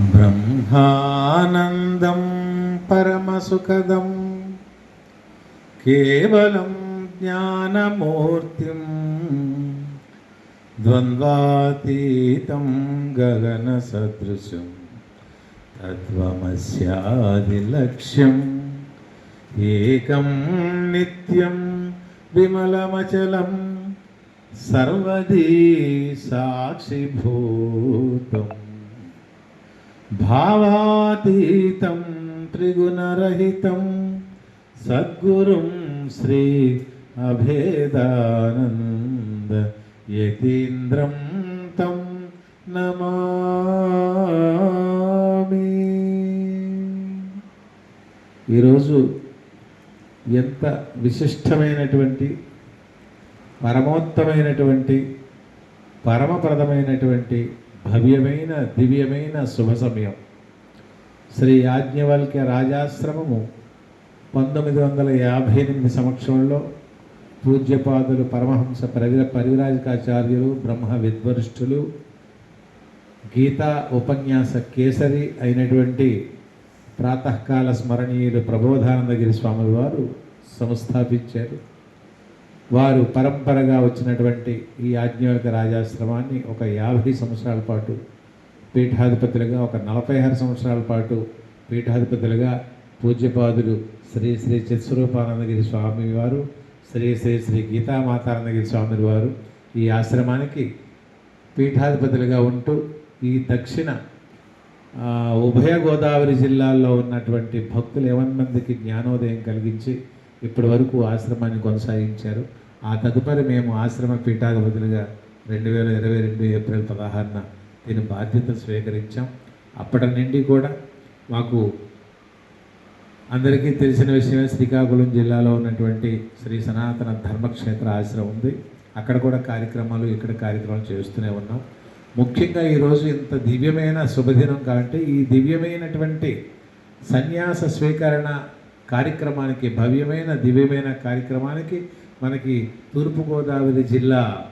ब्रह्मानन्दं परमसुखदं केवलं ज्ञानमूर्तिं द्वन्द्वातीतं गगनसदृशं तत्त्वमस्यादिलक्ष्यम् एकं नित्यं विमलमचलं सर्वदी साक्षिभूतम् భావాతీతం త్రిగుణరహితం సద్గురుం శ్రీ అభేదానంద యతీంద్రం తం నమామి. ఈరోజు ఎంత విశిష్టమైనటువంటి పరమోత్తమైనటువంటి పరమప్రదమైనటువంటి భవ్యమైన దివ్యమైన శుభ సమయం. శ్రీ యాజ్ఞవల్క్య రాజాశ్రమము పంతొమ్మిది వందల యాభై ఎనిమిది సంవత్సరంలో పూజ్యపాదులు పరమహంస పరివి పరివిరాజకాచార్యులు బ్రహ్మ విద్వరిష్ఠులు గీతా ఉపన్యాస కేసరి అయినటువంటి ప్రాతకాల స్మరణీయులు ప్రబోధానందగిరి స్వామి వారు సంస్థాపించారు. వారు పరంపరగా వచ్చినటువంటి ఈ ఆజ్ఞావిక రాజాశ్రమాన్ని ఒక యాభై సంవత్సరాల పాటు పీఠాధిపతులుగా ఒక నలభై ఆరు సంవత్సరాల పాటు పీఠాధిపతులుగా పూజ్యపాదులు శ్రీ శ్రీ చిత్స్వరూపానందగిరి స్వామి వారు శ్రీ శ్రీ శ్రీ గీతామాతానందగిరి స్వామి వారు ఈ ఆశ్రమానికి పీఠాధిపతులుగా ఉంటూ ఈ దక్షిణ ఉభయ గోదావరి జిల్లాల్లో ఉన్నటువంటి భక్తులు ఎవరి మందికి జ్ఞానోదయం కలిగించి ఇప్పటి వరకు ఆశ్రమాన్ని కొనసాగించారు. ఆ తదుపరి మేము ఆశ్రమ పీఠాధిపతులుగా రెండు వేల ఇరవై రెండు ఏప్రిల్ పదహారున దీని బాధ్యత స్వీకరించాం. అప్పటి నుండి కూడా మాకు అందరికీ తెలిసిన విషయమే శ్రీకాకుళం జిల్లాలో ఉన్నటువంటి శ్రీ సనాతన ధర్మక్షేత్ర ఆశ్రమం ఉంది. అక్కడ కూడా కార్యక్రమాలు ఇక్కడ కార్యక్రమాలు చేస్తూనే ఉన్నాం. ముఖ్యంగా ఈరోజు ఇంత దివ్యమైన శుభదినం కాబట్టి ఈ దివ్యమైనటువంటి సన్యాస స్వీకరణ కార్యక్రమానికి భవ్యమైన దివ్యమైన కార్యక్రమానికి మనకి తూర్పుగోదావరి జిల్లా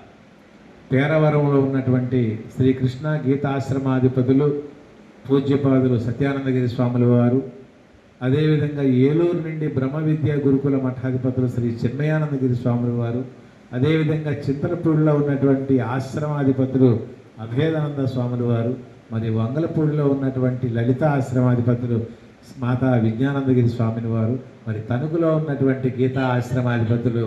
పేరవరంలో ఉన్నటువంటి శ్రీకృష్ణ గీతాశ్రమాధిపతులు పూజ్యపాదులు సత్యానందగిరి స్వాముల వారు. అదేవిధంగా ఏలూరు నుండి బ్రహ్మ విద్యా గురుకుల మఠాధిపతులు శ్రీ చిన్మయానందగిరి స్వాముల వారు. అదేవిధంగా చింతలపూడిలో ఉన్నటువంటి ఆశ్రమాధిపతులు అభేదానంద స్వాముల వారు. మరి వంగలపూడిలో ఉన్నటువంటి లలిత ఆశ్రమాధిపతులు మాతా విజ్ఞానందగిరి స్వామిని వారు మరి తణుకులో ఉన్నటువంటి గీతా ఆశ్రమాధిపతులు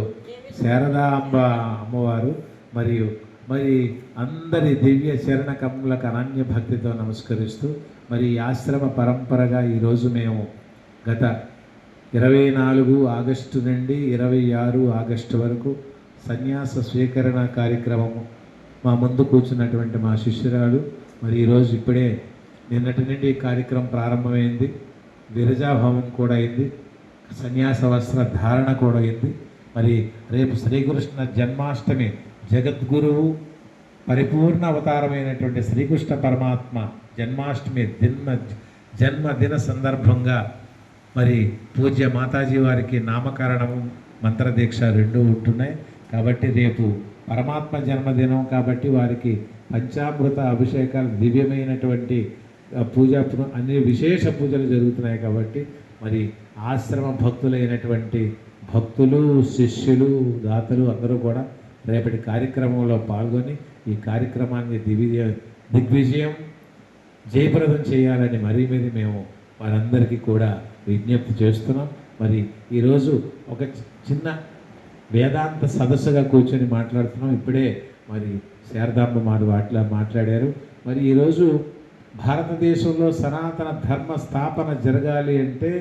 శారదాంబ అమ్మవారు మరియు మరి అందరి దివ్య చరణ కమ్ములకు అనన్య భక్తితో నమస్కరిస్తూ మరి ఈ ఆశ్రమ పరంపరగా ఈరోజు మేము గత ఇరవై నాలుగు ఆగస్టు నుండి ఇరవై ఆరు ఆగస్టు వరకు సన్యాస స్వీకరణ కార్యక్రమము మా ముందు కూర్చున్నటువంటి మా శిష్యురాలు మరి ఈరోజు ఇప్పుడే నిన్నటి నుండి ఈ కార్యక్రమం ప్రారంభమైంది. విరజాభావం కూడా అయింది. సన్యాస వస్త్ర ధారణ కూడా అయింది. మరి రేపు శ్రీకృష్ణ జన్మాష్టమి జగద్గురువు పరిపూర్ణ అవతారమైనటువంటి శ్రీకృష్ణ పరమాత్మ జన్మాష్టమి దిన జన్మదిన సందర్భంగా మరి పూజ్య మాతాజీ వారికి నామకరణము మంత్రదీక్ష రెండూ ఉంటున్నాయి. కాబట్టి రేపు పరమాత్మ జన్మదినం కాబట్టి వారికి పంచామృత అభిషేకాలు దివ్యమైనటువంటి పూజా అన్ని విశేష పూజలు జరుగుతున్నాయి కాబట్టి మరి ఆశ్రమ భక్తులైనటువంటి భక్తులు శిష్యులు దాతలు అందరూ కూడా రేపటి కార్యక్రమంలో పాల్గొని ఈ కార్యక్రమాన్ని దిగ్విజయం దిగ్విజయం జయప్రదం చేయాలని మరీ మీద మేము వారందరికీ కూడా విజ్ఞప్తి చేస్తున్నాం. మరి ఈరోజు ఒక చి- చిన్న వేదాంత సదస్సుగా కూర్చొని మాట్లాడుతున్నాం. ఇప్పుడే మరి శారదాంబ మారు వాటిలా మాట్లాడారు. మరి ఈరోజు భారతదేశంలో సనాతన ధర్మ స్థాపన జరగాలి అంటే